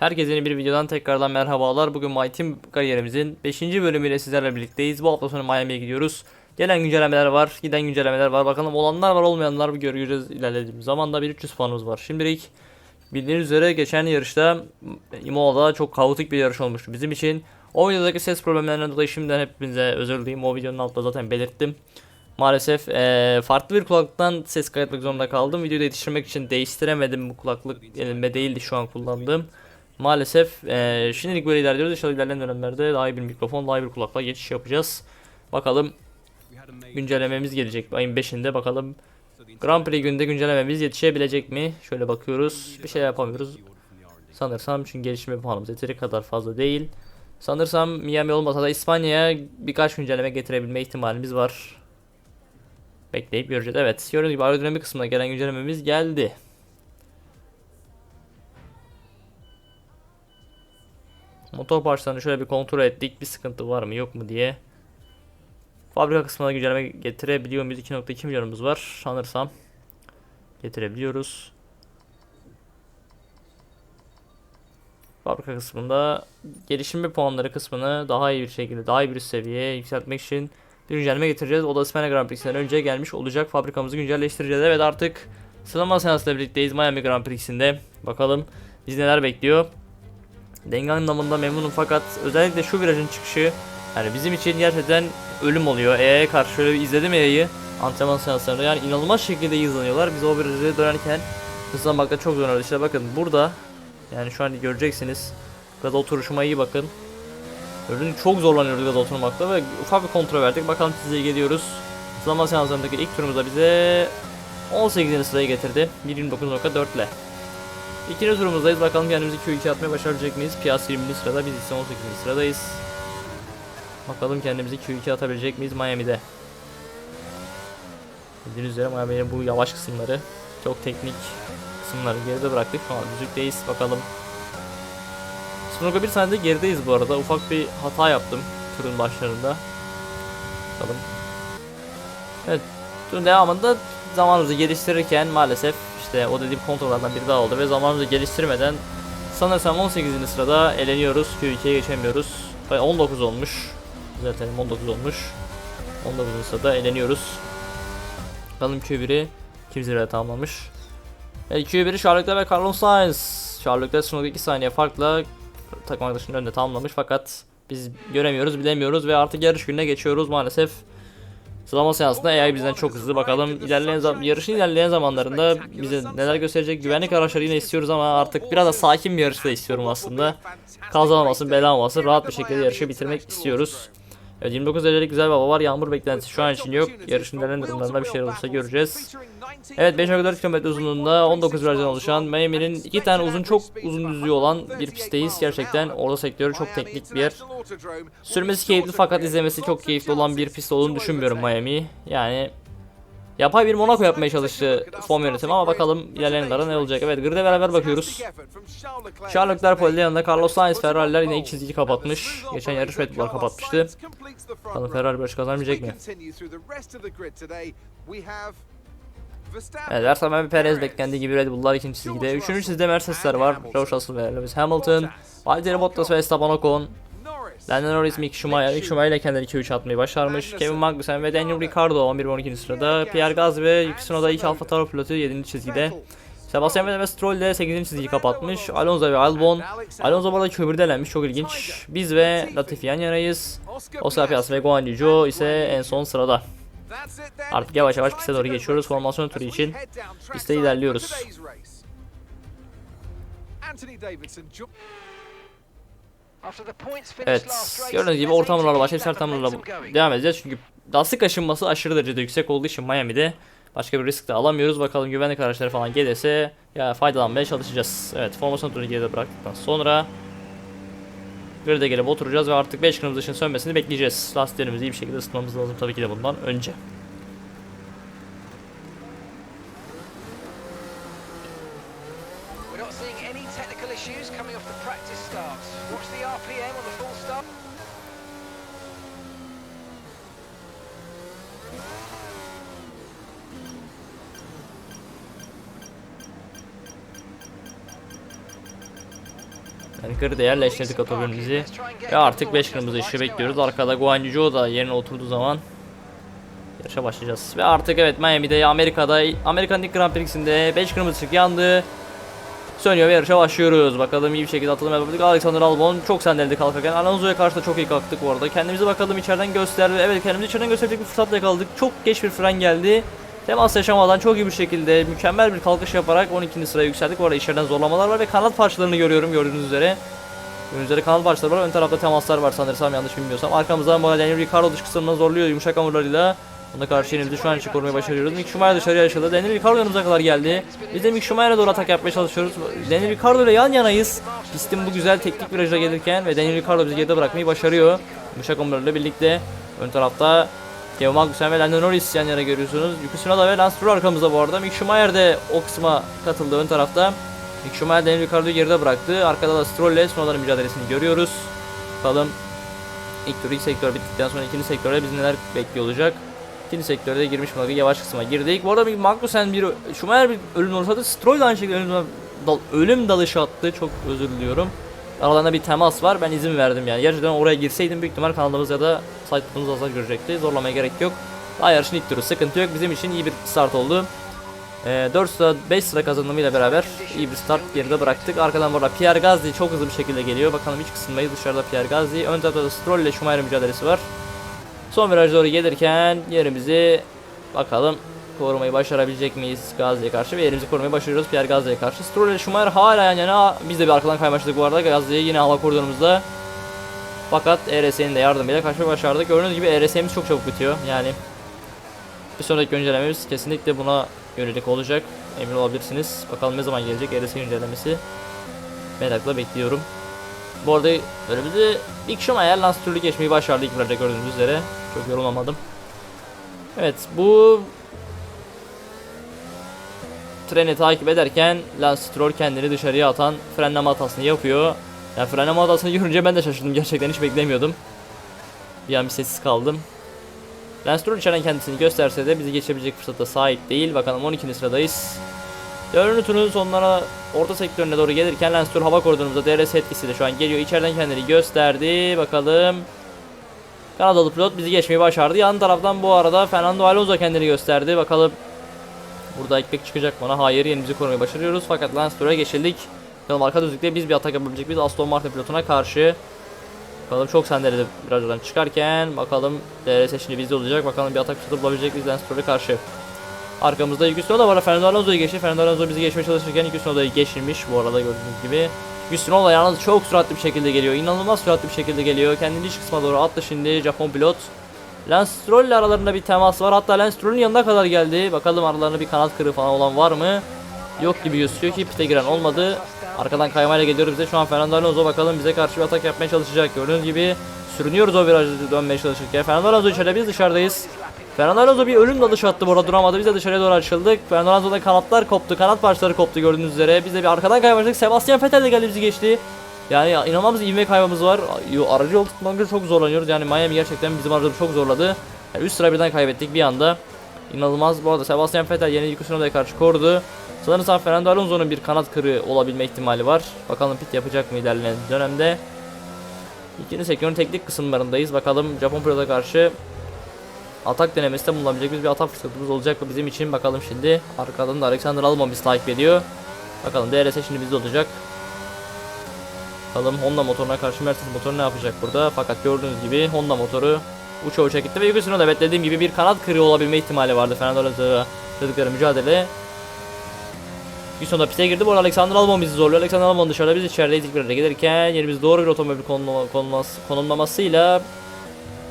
Herkese yeni bir videodan tekrardan merhabalar. Bugün My Team kariyerimizin 5. bölümüyle sizlerle birlikteyiz. Bu hafta sonu Miami'ye gidiyoruz. Gelen güncellemeler var, giden güncellemeler var. Bakalım olanlar var, olmayanlar göreceğiz ilerlediğimiz zamanda. Bir 300 puanımız var. Şimdilik bildiğiniz üzere geçen yarışta Imola'da çok kaotik bir yarış olmuştu bizim için. O videodaki ses problemlerinden dolayı şimdiden hepinize özür dileyim. O videonun altında zaten belirttim. Maalesef eee, farklı bir kulaklıktan ses kaydetmek zorunda kaldım. Videoyu da yetiştirmek için değiştiremedim. Bu kulaklık elimde değildi şu an kullandığım. Maalesef eee, şimdilik böyle ilerliyoruz. İnşallah ilerleyen dönemlerde daha iyi bir mikrofon, daha iyi bir kulaklığa geçiş yapacağız. Bakalım güncellememiz gelecek. Ayın 5'inde bakalım Grand Prix günde güncellememiz yetişebilecek mi? Şöyle bakıyoruz. Bir şey yapamıyoruz. Sanırsam çünkü gelişme puanımız yeteri kadar fazla değil. Sanırsam Miami olmasa da İspanya'ya birkaç güncelleme getirebilme ihtimalimiz var. Bekleyip göreceğiz. Evet. Gördüğünüz gibi aerodinamik kısmına gelen güncellememiz geldi. Motor parçalarını şöyle bir kontrol ettik. Bir sıkıntı var mı yok mu diye. Fabrika kısmına güncelleme getirebiliyor muyuz? 2.2 milyonumuz var sanırsam. Getirebiliyoruz. Fabrika kısmında gelişim puanları kısmını daha iyi bir şekilde, daha iyi bir seviyeye yükseltmek için bir güncelleme getireceğiz. O da İspanya Grand Prix'sinden önce gelmiş olacak. Fabrikamızı güncelleştireceğiz. Evet artık sıralama seansıyla birlikteyiz Miami Grand Prix'sinde. Bakalım bizi neler bekliyor. Denge anlamında memnunum fakat özellikle şu virajın çıkışı yani bizim için gerçekten ölüm oluyor. EA'ya karşı şöyle bir izledim EA'yı antrenman seanslarında yani inanılmaz şekilde hızlanıyorlar. Biz o virajı dönerken hızlanmakta çok zorlanıyoruz. İşte bakın burada yani şu an göreceksiniz. Gaza oturuşuma iyi bakın. Gördüğünüz çok zorlanıyoruz gaza oturmakta ve ufak bir kontrol verdik. Bakalım size geliyoruz. Hızlanma seanslarındaki ilk turumuzda bize 18. sıraya getirdi. 1.29.4 ile. İkinci turumuzdayız. Bakalım kendimizi Q2 atmaya başarabilecek miyiz? Piyas 20. sırada biz ise 18. sıradayız. Bakalım kendimizi Q2 atabilecek miyiz Miami'de? Bildiğiniz üzere Miami'nin bu yavaş kısımları çok teknik kısımları geride bıraktık. Şu an düzlükteyiz. Bakalım. 0.1 saniyede gerideyiz bu arada. Ufak bir hata yaptım turun başlarında. Bakalım. Evet. Turun devamında zamanımızı geliştirirken maalesef işte o dediğim kontrollerden biri daha oldu ve zamanımızı geliştirmeden sanırsam 18. sırada eleniyoruz. Q2'ye geçemiyoruz. Ve 19 olmuş. Düzeltelim 19 olmuş. 19. sırada eleniyoruz. Bakalım Q1'i kim zirvede tamamlamış. Evet, Q1'i Charles ve Carlos Sainz. Charles Leclerc sınırda 2 saniye farkla takım arkadaşının önünde tamamlamış fakat biz göremiyoruz, bilemiyoruz ve artık yarış gününe geçiyoruz maalesef. Sıralama seansında AI bizden çok hızlı. Bakalım ilerleyen yarışın ilerleyen zamanlarında bize neler gösterecek. Güvenlik araçları yine istiyoruz ama artık biraz da sakin bir yarış da istiyorum aslında. Kaza olmasın, bela. Rahat bir şekilde yarışı bitirmek istiyoruz. Evet 29 derecelik güzel bir hava var. Yağmur beklentisi şu an için yok. Yarışın durumlarında bir şey olursa göreceğiz. Evet 5.4 km uzunluğunda 19 virajdan oluşan Miami'nin iki tane uzun çok uzun düzlüğü olan bir pistteyiz. Gerçekten orada sektörü çok teknik bir yer. Sürmesi keyifli fakat izlemesi çok keyifli olan bir pist olduğunu düşünmüyorum Miami. Yani yapay bir Monaco yapmaya çalıştı form yönetimi ama bakalım ilerleyen yıllarda ne olacak. Evet grid'e beraber bakıyoruz. Charles Leclerc polide yanında Carlos Sainz Ferrari'ler yine ilk çizgiyi kapatmış. Geçen yarış Red Bull'lar kapatmıştı. Bakalım Ferrari barış kazanabilecek mi? Evet Verstappen ve Perez beklendiği gibi Red Bull'lar ikinci çizgide. Üçüncü çizgide Mercedes'ler var. George Russell ve Lewis Hamilton. Valtteri Bottas ve Esteban Ocon. Lando Norris, Mick Schumacher, Mick Schumacher ile kendileri 2-3 atmayı başarmış. Kevin Magnussen ve Daniel Ricciardo 11 ve 12. sırada. Pierre Gasly ve Yuki Tsunoda ilk Alfa Tauri pilotu 7. çizgide. Sebastian Vettel ve Stroll de 8. çizgiyi kapatmış. Alonso ve Albon. Alonso burada kömürde elenmiş çok ilginç. Biz ve Latifi yan yanayız. Oscar Piastri ve Guan Yu ise en son sırada. Artık yavaş yavaş piste doğru geçiyoruz. Formasyon turu için piste ilerliyoruz. Evet, gördüğünüz gibi orta hamurlarla başlayıp sert hamurlarla devam edeceğiz. Çünkü lastik aşınması aşırı derecede yüksek olduğu için Miami'de başka bir risk de alamıyoruz. Bakalım güvenlik araçları falan gelirse ya faydalanmaya çalışacağız. Evet, formasyon turunu geride bıraktıktan sonra Grid'e gelip oturacağız ve artık 5 kırmızı ışığın sönmesini bekleyeceğiz. Lastiklerimizi iyi bir şekilde ısıtmamız lazım tabii ki de bundan önce. Yani grid'e yerleştirdik otomobilimizi. Ve artık 5 kırmızı ışığı bekliyoruz. Arkada Guan Yu Zhou da yerine oturduğu zaman yarışa başlayacağız. Ve artık evet Miami'de Amerika'da Amerikan ilk Grand Prix'sinde 5 kırmızı ışık yandı. Sönüyor ve yarışa başlıyoruz. Bakalım iyi bir şekilde atılım yapabildik. Alexander Albon çok sendeledi kalkarken. Alonso'ya karşı da çok iyi kalktık bu arada. Kendimizi bakalım içeriden gösterdi. Evet kendimizi içeriden gösterdik bir fırsatla yakaladık. Çok geç bir fren geldi. Temas yaşamadan çok iyi bir şekilde mükemmel bir kalkış yaparak 12. sıraya yükseldik. Bu arada içeriden zorlamalar var ve kanat parçalarını görüyorum gördüğünüz üzere. Gördüğünüz üzere kanat parçaları var. Ön tarafta temaslar var sanırsam yanlış bilmiyorsam. Arkamızdan Daniel Ricciardo dış kısmından zorluyor yumuşak hamurlarıyla. Ona karşı yenildi şu an için korumayı başarıyoruz. Mick Schumacher dışarıya açıldı. Daniel Ricciardo yanımıza kadar geldi. Biz de Mick Schumacher'e doğru atak yapmaya çalışıyoruz. Daniel Ricciardo ile yan yanayız. Pistin bu güzel teknik viraja gelirken ve Daniel Ricciardo bizi geride bırakmayı başarıyor. Yumuşak hamurlarıyla birlikte ön tarafta Kevin Magnussen ve Lando Norris yan yana görüyorsunuz. Yuki Tsunoda ve Lance Stroll arkamızda bu arada. Mick Schumacher de o kısma katıldı ön tarafta. Mick Schumacher Daniel Ricciardo'yu geride bıraktı. Arkada da Stroll ile Tsunoda'nın mücadelesini görüyoruz. Bakalım ilk tur ilk sektör bittikten sonra ikinci sektörde bizi neler bekliyor olacak. İkinci sektörde girmiş bulunan bir yavaş kısma girdik. Bu arada bir Magnussen bir Schumacher bir ölüm olursa Stroll de aynı şekilde ölüm, dal, ölüm dalışı attı. Çok özür diliyorum. Aralarında bir temas var. Ben izin verdim yani. Gerçekten oraya girseydim büyük ihtimal kanalımız ya da sayfamız hasar görecekti. Zorlamaya gerek yok. Daha yarışın ilk turu sıkıntı yok. Bizim için iyi bir start oldu. Ee, 4 sıra 5 sıra kazanımıyla beraber iyi bir start geride bıraktık. Arkadan burada Pierre Gasly çok hızlı bir şekilde geliyor. Bakalım hiç kısılmayız dışarıda Pierre Gasly. Ön tarafta da Stroll ile Schumacher mücadelesi var. Son viraj doğru gelirken yerimizi bakalım korumayı başarabilecek miyiz Gazze'ye karşı ve yerimizi korumayı başarıyoruz Pierre Gazze'ye karşı. Stroll ile Schumacher hala yan yana biz de bir arkadan kaymaştık bu arada Gazze'ye yine hava koridorumuzda. Fakat ERS'nin de yardımıyla kaçmayı başardık. Gördüğünüz gibi ERS'imiz çok çabuk bitiyor. Yani bir sonraki güncellememiz kesinlikle buna yönelik olacak. Emin olabilirsiniz. Bakalım ne zaman gelecek ERS güncellemesi. Merakla bekliyorum. Bu arada önümüzde ilk Schumacher Lance geçmeyi başardı ilk gördüğünüz üzere. Çok yorulamadım. Evet bu treni takip ederken Lance Stroll kendini dışarıya atan frenleme hatasını yapıyor. Yani frenleme hatasını görünce ben de şaşırdım gerçekten hiç beklemiyordum. Bir an bir sessiz kaldım. Lance Stroll içeriden kendisini gösterse de bizi geçebilecek fırsata sahip değil. Bakalım 12. sıradayız. Dördüncü turun sonlara orta sektörüne doğru gelirken Lance Stroll hava koridorumuzda DRS etkisi de şu an geliyor. İçeriden kendini gösterdi. Bakalım. Kanadalı pilot bizi geçmeyi başardı. Yan taraftan bu arada Fernando Alonso kendini gösterdi. Bakalım burada ekmek çıkacak bana. Hayır yerimizi korumayı başarıyoruz. Fakat Lance Stroll'e geçildik. Bakalım arka düzlükte biz bir atak yapabilecek biz Aston Martin pilotuna karşı. Bakalım çok sendeledi virajdan çıkarken. Bakalım DRS şimdi bizde olacak. Bakalım bir atak fırsatı bulabilecek biz Lance Stroll'e karşı. Arkamızda Yuki Tsunoda var. Fernando Alonso'yu geçti. Fernando Alonso bizi geçmeye çalışırken Yuki Tsunoda'yı geçirmiş bu arada gördüğünüz gibi. Yuki Tsunoda yalnız çok süratli bir şekilde geliyor. İnanılmaz süratli bir şekilde geliyor. Kendini iç kısma doğru attı şimdi Japon pilot. Lance Stroll ile aralarında bir temas var. Hatta Lance Stroll'ün yanına kadar geldi. Bakalım aralarında bir kanat kırığı falan olan var mı? Yok gibi gözüküyor ki pite giren olmadı. Arkadan kaymayla geliyoruz bize. Şu an Fernando Alonso bakalım bize karşı bir atak yapmaya çalışacak. Gördüğünüz gibi sürünüyoruz o virajı dönmeye çalışırken. Fernando Alonso içeride biz dışarıdayız. Fernando Alonso bir ölüm dalışı attı burada duramadı. Biz de dışarıya doğru açıldık. Fernando Alonso'da kanatlar koptu. Kanat parçaları koptu gördüğünüz üzere. Biz de bir arkadan kaymıştık. Sebastian Vettel de geldi bizi geçti. Yani inanılmaz ivme kaybımız var. Aracı yol tutmakta çok zorlanıyoruz. Yani Miami gerçekten bizim aracımızı çok zorladı. Yani üst sıra birden kaybettik bir anda. İnanılmaz. Bu arada Sebastian Vettel yeni Yuki karşı korudu. Sanırsam Fernando Alonso'nun bir kanat kırığı olabilme ihtimali var. Bakalım pit yapacak mı ilerleyen dönemde. İkinci sektörün teknik kısımlarındayız. Bakalım Japon pilota karşı atak denemesinde bulunabilecek biz bir atak fırsatımız olacak mı bizim için bakalım şimdi. Arkadan da Alexander Albon bizi takip ediyor. Bakalım DRS şimdi bizde olacak. Bakalım Honda motoruna karşı Mercedes motoru ne yapacak burada. Fakat gördüğünüz gibi Honda motoru uça uça gitti ve Yuki Tsunoda evet dediğim gibi bir kanat kırığı olabilme ihtimali vardı Fernando Alonso'ya dedikleri mücadele. Yuki Tsunoda pite girdi. Bu arada Alexander Albon bizi zorluyor. Alexander Albon dışarıda biz içerideyiz ilk birde gelirken yerimiz doğru bir otomobil konumlama- konumlaması, konumlamasıyla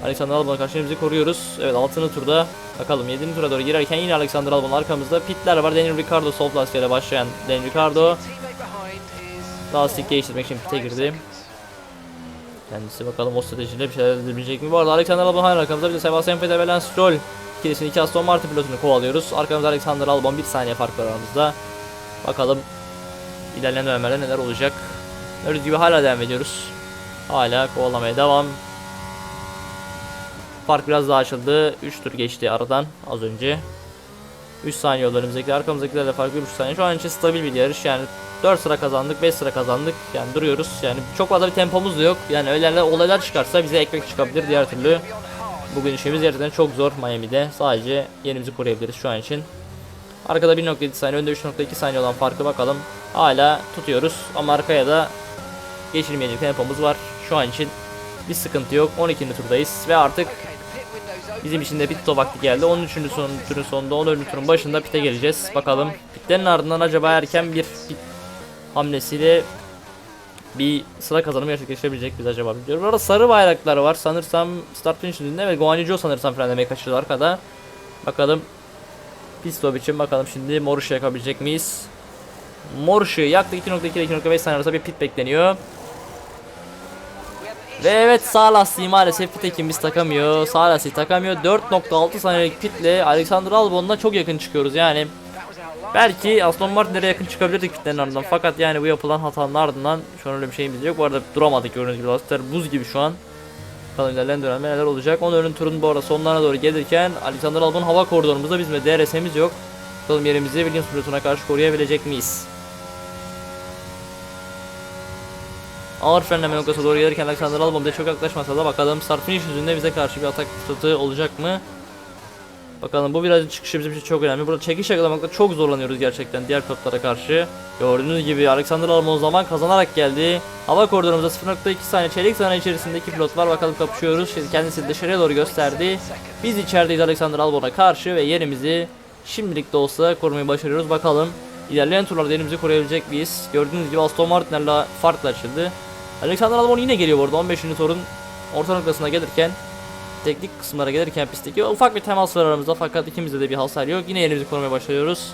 Alexander Albon'a karşı yerimizi koruyoruz. Evet 6. turda bakalım 7. tura doğru girerken yine Alexander Albon arkamızda. Pitler var. Daniel Ricciardo sol lastiğiyle başlayan Daniel Ricciardo. Lastik değiştirmek için pite girdi. Kendisi bakalım o stratejiyle bir şeyler edebilecek mi? Bu arada Alexander Albon hala arkamızda. Bir de Sebastian Vettel ve Lance Stroll ikilisini iki Aston Martin pilotunu kovalıyoruz. Arkamızda Alexander Albon bir saniye fark var aramızda. Bakalım ilerleyen dönemlerde neler olacak. Gördüğünüz gibi hala devam ediyoruz. Hala kovalamaya devam. Fark biraz daha açıldı. 3 tur geçti aradan az önce. 3 saniye oldu önümüzdekiler. Arkamızdakilerle farklı 3 saniye. Şu an için stabil bir yarış yani 4 sıra kazandık 5 sıra kazandık yani duruyoruz yani çok fazla bir tempomuz da yok yani öyle olaylar çıkarsa bize ekmek çıkabilir diğer türlü bugün işimiz gerçekten çok zor Miami'de sadece yerimizi koruyabiliriz şu an için arkada 1.7 saniye önde 3.2 saniye olan farkı bakalım hala tutuyoruz ama arkaya da geçirmeyecek tempomuz var şu an için bir sıkıntı yok 12. turdayız ve artık Bizim için de pit stop vakti geldi. 13. son, turun sonunda 14. turun başında pite geleceğiz. Bakalım pitlerin ardından acaba erken bir pit hamlesiyle bir sıra kazanımı gerçekleşebilecek biz acaba biliyorum. Orada sarı bayraklar var. Sanırsam start finish düzünde ve Guanyu Zhou sanırsam frenlemeyi kaçırdı arkada. Bakalım pit stop için bakalım şimdi mor yakabilecek miyiz? Mor ışığı yaktık 2.2 ile 2.5 saniye arasında bir pit bekleniyor. Ve evet sağ lastiği maalesef pit ekibimiz takamıyor. Sağ takamıyor. 4.6 saniyelik pitle Alexander Albon'dan çok yakın çıkıyoruz yani. Belki Aston Martin'lere yakın çıkabilirdik pitlerin ardından. Fakat yani bu yapılan hatanın ardından şu an öyle bir şeyimiz yok. Bu arada duramadık gördüğünüz gibi lastikler buz gibi şu an. Bakalım ilerleyen dönemde neler olacak. Onun önün turun bu arada sonlarına doğru gelirken Alexander Albon hava koridorumuzda bizim de DRS'miz yok. Bakalım yerimizi Williams pilotuna karşı koruyabilecek miyiz? Ağır frenleme noktasına doğru gelirken Alexander Albon bize çok yaklaşmasa da bakalım start finish yüzünde bize karşı bir atak fırsatı olacak mı? Bakalım bu biraz çıkışı bizim için çok önemli. Burada çekiş yakalamakta çok zorlanıyoruz gerçekten diğer pilotlara karşı. Gördüğünüz gibi Alexander Albon zaman kazanarak geldi. Hava koridorumuzda 0.2 saniye çeyrek saniye içerisinde iki pilot var. Bakalım kapışıyoruz. Şimdi kendisi dışarıya doğru gösterdi. Biz içerideyiz Alexander Albon'a karşı ve yerimizi şimdilik de olsa korumayı başarıyoruz. Bakalım ilerleyen turlarda yerimizi koruyabilecek miyiz? Gördüğünüz gibi Aston Martin'lerle farklı açıldı. Alexander Albon yine geliyor bu arada 15. turun orta noktasına gelirken teknik kısımlara gelirken pistteki ufak bir temas var aramızda fakat ikimizde de bir hasar yok. Yine yerimizi korumaya başlıyoruz.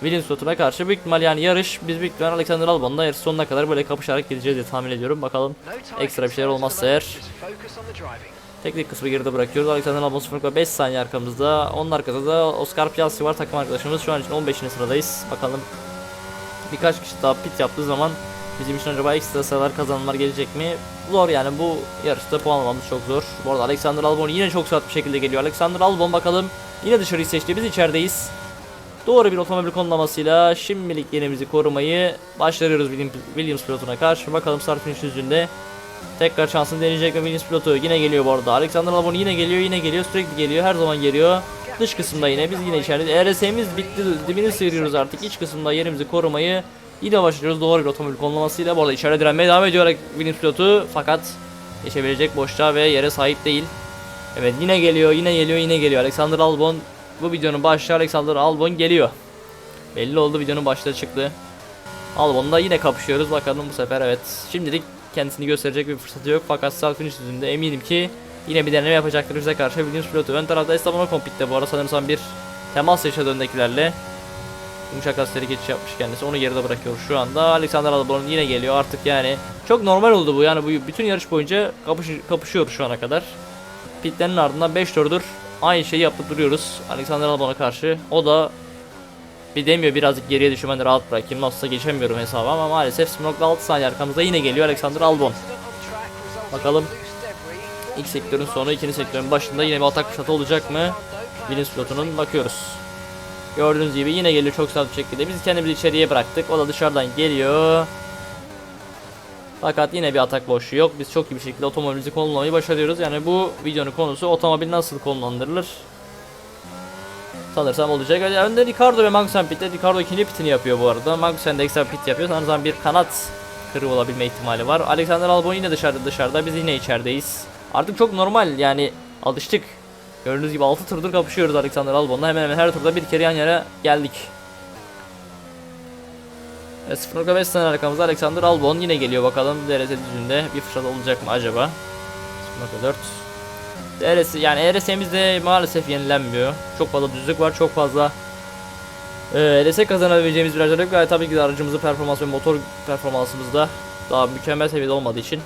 Williams pilotuna karşı büyük ihtimal yani yarış biz büyük ihtimal Alexander Albon'la yarış sonuna kadar böyle kapışarak gideceğiz diye tahmin ediyorum. Bakalım ekstra bir şeyler olmazsa eğer teknik kısmı geride bırakıyoruz. Alexander Albon 0.5 saniye arkamızda. Onun arkasında da Oscar Piastri var takım arkadaşımız. Şu an için 15. sıradayız. Bakalım birkaç kişi daha pit yaptığı zaman Bizim için acaba ekstra sıralar kazanımlar gelecek mi? Zor yani bu yarışta puan almamız çok zor. Bu arada Alexander Albon yine çok sert bir şekilde geliyor. Alexander Albon bakalım yine dışarıyı seçti. Biz içerideyiz. Doğru bir otomobil konulamasıyla şimdilik yerimizi korumayı başarıyoruz Williams, pilotuna karşı. Bakalım start finish yüzünde tekrar şansını deneyecek mi Williams pilotu? Yine geliyor bu arada. Alexander Albon yine geliyor yine geliyor sürekli geliyor her zaman geliyor. Dış kısımda yine biz yine içeride. ERS'miz bitti dibini sıyırıyoruz artık. İç kısımda yerimizi korumayı Yine başlıyoruz doğru bir otomobil konulamasıyla. Bu arada içeride direnmeye devam ediyor Williams pilotu. Fakat geçebilecek boşluğa ve yere sahip değil. Evet yine geliyor yine geliyor yine geliyor. Alexander Albon bu videonun başlığı Alexander Albon geliyor. Belli oldu videonun başlığı çıktı. Albon'da yine kapışıyoruz bakalım bu sefer evet. Şimdilik kendisini gösterecek bir fırsatı yok fakat start finish eminim ki yine bir deneme yapacaktır bize karşı Williams pilotu. Ön tarafta Esteban Ocon pitte bu arada sanırsam bir temas yaşadı öndekilerle. Yumuşak lastikleri geçiş yapmış kendisi. Onu geride bırakıyor şu anda. Alexander Albon yine geliyor artık yani. Çok normal oldu bu. Yani bu bütün yarış boyunca kapış kapışıyor şu ana kadar. Pitlerin ardından 5 turdur aynı şeyi yapıp duruyoruz. Alexander Albon'a karşı. O da bir demiyor birazcık geriye düşün ben de rahat bırakayım. Nasılsa geçemiyorum hesabı ama maalesef 0.6 saniye arkamızda yine geliyor Alexander Albon. Bakalım ilk sektörün sonu ikinci sektörün başında yine bir atak fırsatı olacak mı? Williams pilotunun bakıyoruz. Gördüğünüz gibi yine geliyor çok sert bir şekilde. Biz kendimizi içeriye bıraktık. O da dışarıdan geliyor. Fakat yine bir atak boşluğu yok. Biz çok iyi bir şekilde otomobilimizi konumlamayı başarıyoruz. Yani bu videonun konusu otomobil nasıl konumlandırılır? Sanırsam olacak. Önde Ricardo ve Magnussen pitte. Ricardo ikinci pitini yapıyor bu arada. Magnussen de ekstra pit yapıyor. Sanırsam bir kanat kırığı olabilme ihtimali var. Alexander Albon yine dışarıda dışarıda. Biz yine içerideyiz. Artık çok normal yani alıştık. Gördüğünüz gibi 6 turdur kapışıyoruz Alexander Albon'la. Hemen hemen her turda bir kere yan yana geldik. E, 0.5 sene arkamızda Alexander Albon yine geliyor bakalım DRS düzünde bir fırsat olacak mı acaba? 0.4 DRS yani ERS'miz de maalesef yenilenmiyor. Çok fazla düzlük var, çok fazla e, ERS kazanabileceğimiz virajlar yok. Ve tabii ki de aracımızın performansı ve motor performansımız da daha mükemmel seviyede olmadığı için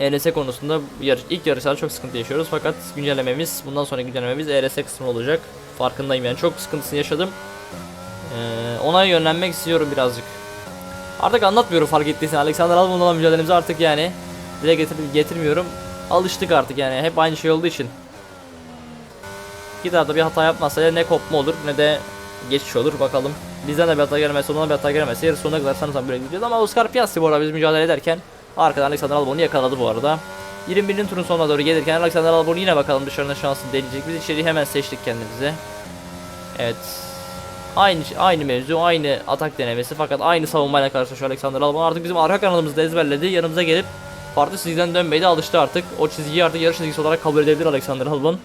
ERS konusunda yarış, ilk yarışlarda çok sıkıntı yaşıyoruz fakat güncellememiz bundan sonra güncellememiz ERS kısmı olacak. Farkındayım yani çok sıkıntısını yaşadım. Ee, ona yönlenmek istiyorum birazcık. Artık anlatmıyorum fark ettiysen Alexander Albon'la mücadelemizi artık yani dile getir getirmiyorum. Alıştık artık yani hep aynı şey olduğu için. Bir daha da bir hata yapmazsa ya ne kopma olur ne de geçiş olur bakalım. bizden de bir hata gelmezse ondan bir hata gelmezse yarı sonuna kadar sanırsam böyle gideceğiz ama Oscar Piastri bu arada biz mücadele ederken arkadan Alexander Albon'u yakaladı bu arada. 21. turun sonuna doğru gelirken Alexander Albon yine bakalım dışarıda şansını deneyecek. Biz içeriği hemen seçtik kendimize. Evet. Aynı aynı mevzu, aynı atak denemesi fakat aynı savunmayla karşılaşıyor Alexander Albon. Artık bizim arka kanalımızda ezberledi. Yanımıza gelip farklı çizgiden dönmeye de alıştı artık. O çizgiyi artık yarış çizgisi olarak kabul edebilir Alexander Albon.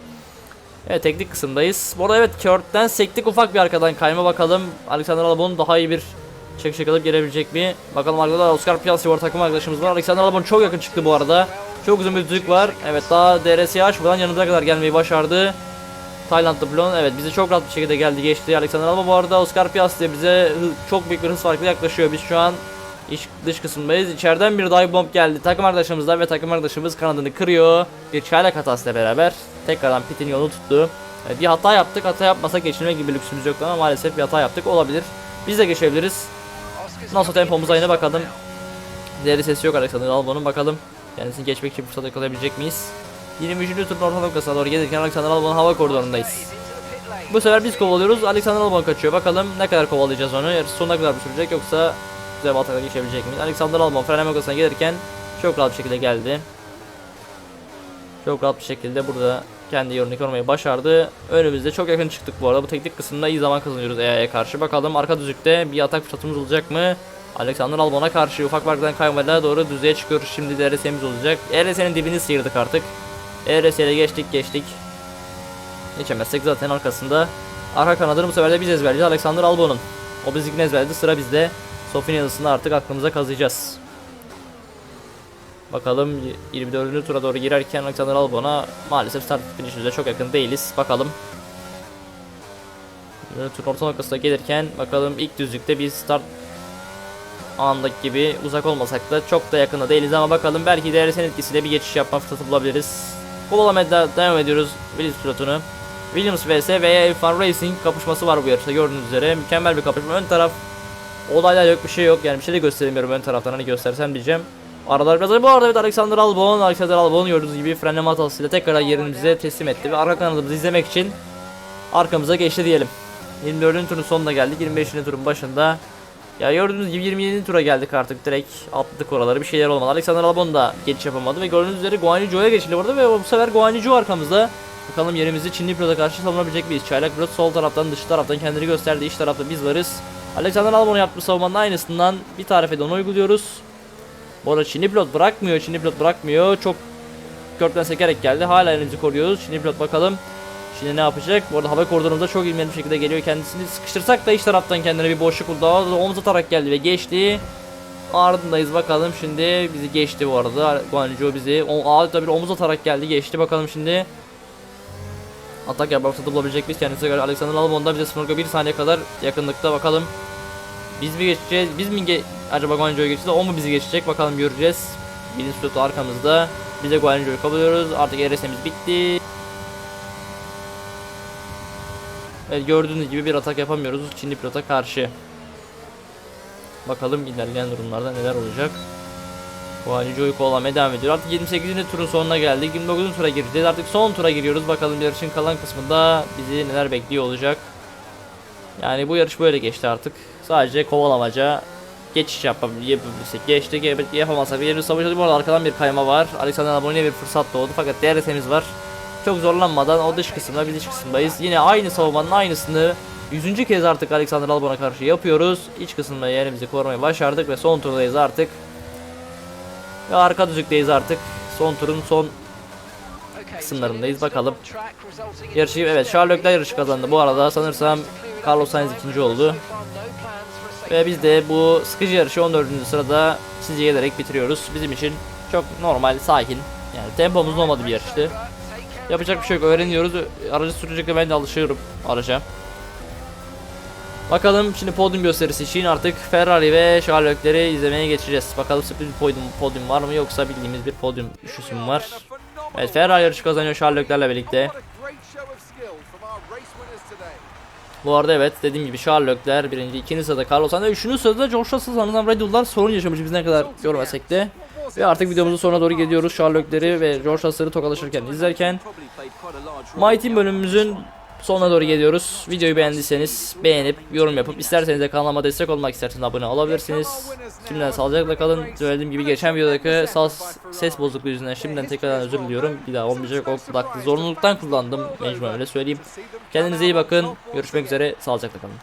Evet teknik kısımdayız. Bu arada evet Kurt'ten sektik ufak bir arkadan kayma bakalım. Alexander Albon daha iyi bir çekiş yakalayıp gelebilecek mi? Bakalım arkada Oscar Piastri var takım arkadaşımız var. Alexander Albon çok yakın çıktı bu arada. Çok uzun bir düzlük var. Evet daha DRS'yi açmadan yanımıza kadar gelmeyi başardı. Taylandlı Blon evet bize çok rahat bir şekilde geldi geçti. Alexander Albon bu arada Oscar Piastri bize çok büyük bir hız farkıyla yaklaşıyor. Biz şu an iç, dış kısımdayız. İçeriden bir dive bomb geldi takım arkadaşımızdan ve takım arkadaşımız kanadını kırıyor. Bir çaylak hatasıyla beraber tekrardan pitin yolunu tuttu. Evet, bir hata yaptık. Hata yapmasak geçilme gibi lüksümüz yoktu ama maalesef bir hata yaptık. Olabilir. Biz de geçebiliriz. Nasıl tempomuza yine bakalım. now. Değerli sesi yok Alexander Albon'un bakalım. Kendisini geçmek için fırsat yakalayabilecek miyiz? 23. turun orta noktasına doğru gelirken Alexander Albon hava koridorundayız. Bu sefer biz kovalıyoruz. Alexander Albon kaçıyor. Bakalım ne kadar kovalayacağız onu. Yarış sonuna kadar mı sürecek yoksa güzel bir ataka geçebilecek miyiz? Alexander Albon frenleme noktasına gelirken çok rahat bir şekilde geldi. Çok rahat bir şekilde burada kendi yolunu korumayı başardı. Önümüzde çok yakın çıktık bu arada. Bu teknik kısımda iyi zaman kazanıyoruz EA'ya karşı. Bakalım arka düzlükte bir atak fırsatımız olacak mı? Alexander Albon'a karşı ufak farktan kaymalara doğru düzeye çıkıyoruz. Şimdi de RS'miz olacak. RS'nin dibini sıyırdık artık. ERS ile geçtik geçtik. Geçemezsek zaten arkasında arka kanadını bu sefer de biz ezberleyeceğiz Alexander Albon'un. O bizimkini ezberledi sıra bizde. Sofin yazısını artık aklımıza kazıyacağız. Bakalım 24. tura doğru girerken Alexander Albon'a maalesef start finishimize çok yakın değiliz. Bakalım. Böyle Tur orta noktasına gelirken bakalım ilk düzlükte bir start anındaki gibi uzak olmasak da çok da yakında değiliz ama bakalım belki de RS'nin etkisiyle bir geçiş yapma fırsatı bulabiliriz. Kovalamaya devam ediyoruz Williams pilotunu. Williams vs veya F1 Racing kapışması var bu yarışta gördüğünüz üzere. Mükemmel bir kapışma. Ön taraf olaylar yok bir şey yok. Yani bir şey de gösteremiyorum ön taraftan hani göstersem diyeceğim. Aralar biraz bu arada evet Alexander Albon, Alexander Albon gördüğünüz gibi frenleme hatasıyla tekrar yerimize teslim etti ve arka kanadımızı izlemek için arkamıza geçti diyelim. 24. turun sonuna geldik. 25. turun başında ya gördüğünüz gibi 27. tura geldik artık direkt atladık oraları bir şeyler olmadı. Alexander Albon da geçiş yapamadı ve gördüğünüz üzere Guanyu Zhou'ya geçildi burada ve bu sefer Guanyu Zhou arkamızda. Bakalım yerimizi Çinli pilota karşı savunabilecek miyiz? Çaylak pilot sol taraftan dış taraftan kendini gösterdi. İç tarafta biz varız. Alexander Albon'un yaptığı savunmanın aynısından bir tarife de onu uyguluyoruz. Çinli pilot bırakmıyor. Çinli pilot bırakmıyor. Çok körtten sekerek geldi. Hala elimizi koruyoruz. Çinli pilot bakalım. Şimdi ne yapacak? Bu arada hava koridorumuzda çok ilmeli bir şekilde geliyor kendisini. Sıkıştırsak da iç taraftan kendine bir boşluk buldu. Omuz atarak geldi ve geçti. Ardındayız bakalım şimdi bizi geçti bu arada. Guanju bizi adeta bir omuz atarak geldi geçti bakalım şimdi. Atak yapmak fırsatı bulabilecek biz kendisine göre Alexander Albon da bize 0.1 saniye kadar yakınlıkta bakalım. Biz mi geçeceğiz? Biz mi ge acaba Guanju'ya geçeceğiz? O mu bizi geçecek? Bakalım göreceğiz. Bilinç pilotu arkamızda. Biz de Guanju'yu kabul ediyoruz. Artık RS'imiz bitti. Evet gördüğünüz gibi bir atak yapamıyoruz Çinli pilota karşı. Bakalım ilerleyen durumlarda neler olacak. Guanju'yu kovalamaya devam ediyor. Artık 28. turun sonuna geldik. 29. tura gireceğiz. Artık son tura giriyoruz. Bakalım yarışın kalan kısmında bizi neler bekliyor olacak. Yani bu yarış böyle geçti artık. Sadece kovalamaca geçiş yapabilirsek geçtik. Yapamazsak yerimiz savaşıyordu. Bu arada arkadan bir kayma var. Alexander Albon'a bir fırsat doğdu. Fakat DRS'miz var. Çok zorlanmadan o dış kısımda biz iç kısımdayız. Yine aynı savunmanın aynısını 100. kez artık Alexander Albon'a karşı yapıyoruz. İç kısımda yerimizi korumayı başardık ve son turdayız artık. Ve arka düzlükteyiz artık. Son turun son kısımlarındayız. Bakalım. yarışı evet. Charles Leclerc yarışı kazandı. Bu arada sanırsam Carlos Sainz ikinci oldu. Ve biz de bu sıkıcı yarışı 14. sırada sizce gelerek bitiriyoruz. Bizim için çok normal, sakin. Yani tempomuzun olmadığı bir yarıştı. Yapacak bir şey yok. Öğreniyoruz. Aracı sürecekte ben de alışıyorum araca. Bakalım şimdi podyum gösterisi için artık Ferrari ve Leclerc'i izlemeye geçeceğiz. Bakalım sürpriz bir podyum, podyum var mı yoksa bildiğimiz bir podyum mü var? Evet Ferrari yarışı kazanıyor Charles Leclerc'le birlikte. Bu arada evet dediğim gibi Charles birinci, ikinci sırada Carlos Sainz, üçüncü sırada George Russell sanırsam Red Bull'lar sorun yaşamış biz ne kadar görmesek de. Ve artık videomuzun sonuna doğru geliyoruz. Charles ve George Russell'ı tokalaşırken izlerken My Team bölümümüzün sonuna doğru geliyoruz. Videoyu beğendiyseniz beğenip yorum yapıp isterseniz de kanalıma destek olmak isterseniz abone olabilirsiniz. Şimdiden sağlıcakla kalın. Söylediğim gibi geçen videodaki saz ses bozukluğu yüzünden şimdiden tekrardan özür diliyorum. Bir daha olmayacak o kulaklığı zorunluluktan kullandım. Mecburen öyle söyleyeyim. Kendinize iyi bakın. Görüşmek üzere. Sağlıcakla kalın.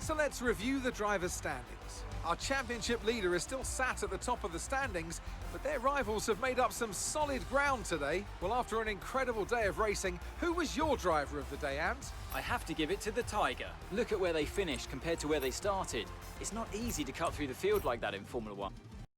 So let's review the drivers' standings. Our championship leader is still sat at the top of the standings, but their rivals have made up some solid ground today. Well, after an incredible day of racing, who was your driver of the day, Ant? I have to give it to the Tiger. Look at where they finished compared to where they started. It's not easy to cut through the field like that in Formula One.